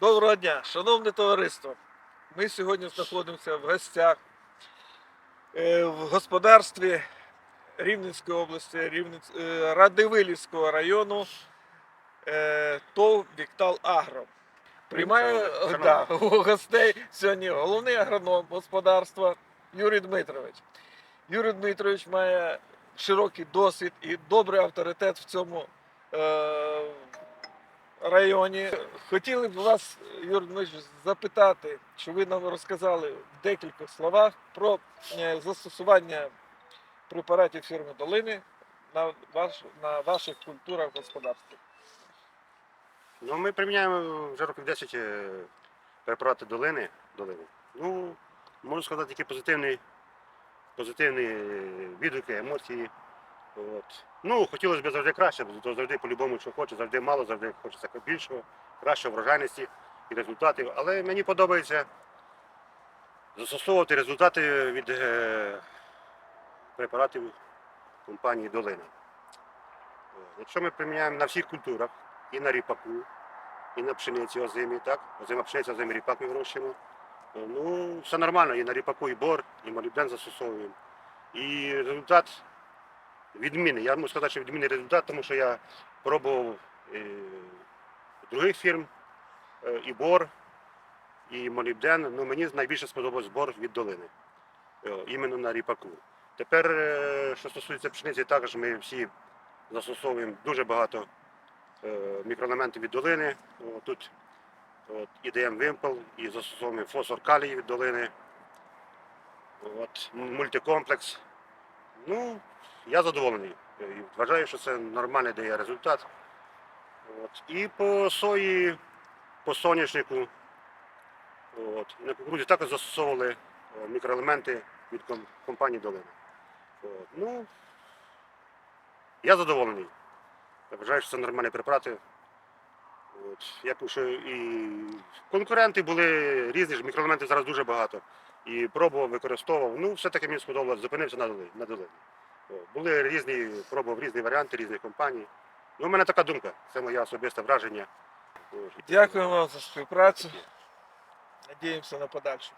Доброго дня, шановне товариство. Ми сьогодні знаходимося в гостях е, в господарстві Рівненської області, Рівненсь... е, Радивилівського району е, ТОВ Віктал Агро. Приймаю да, у гостей сьогодні головний агроном господарства Юрій Дмитрович. Юрій Дмитрович має широкий досвід і добрий авторитет в цьому районі. Хотіли б вас, Юрій Дмитрович, запитати, що ви нам розказали в декількох словах про е, застосування препаратів фірми Долини на, ваш, на ваших культурах господарства. Ну, ми приміняємо вже років 10 е, препарати долини. долини. Ну, можу сказати, тільки позитивні, позитивні е, відгуки, емоції. От. Ну, хотілося б завжди краще, бо завжди по-любому, що хоче, завжди мало, завжди хочеться більшого, кращої врожайності і результатів. Але мені подобається застосовувати результати від е, препаратів компанії Долина. Якщо ми приміняємо на всіх культурах, і на ріпаку, і на пшениці озимі, так? Озима пшениця, озимий ріпак ми вирощуємо. Е, Ну, все нормально, і на ріпаку, і бор, і молібден застосовуємо. І результат відмінний. Я можу сказати, що відмінний результат, тому що я пробував е, других фірм, е, і бор, і молібден. Ну, мені найбільше сподобався бор від долини, е, іменно на ріпаку. Тепер, що стосується пшениці, також ми всі застосовуємо дуже багато мікроелементи від долини. Тут от, і даємо вимпел, і застосовуємо фосфор калій від долини. От, мультикомплекс. Ну, я задоволений. І Вважаю, що це нормальний дає результат. От. І по сої, по соняшнику, от, на кукурудзі також застосовували е, мікроелементи від компанії Долина. От. Ну, я задоволений. Я вважаю, що це нормальні препарати. От, як що і конкуренти були різні, ж мікроелементів зараз дуже багато. І пробував, використовував. Ну, все-таки мені сподобалось, зупинився на долині. Були різні, пробував різні варіанти різних компаній. Ну, у мене така думка, це моє особисте враження. Дякую вам за співпрацю. Надіємося на подальше.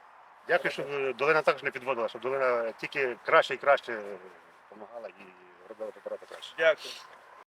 Дякую, що е, долина також не підводила, щоб долина тільки краще і краще допомагала і робила препарати краще. Дякую.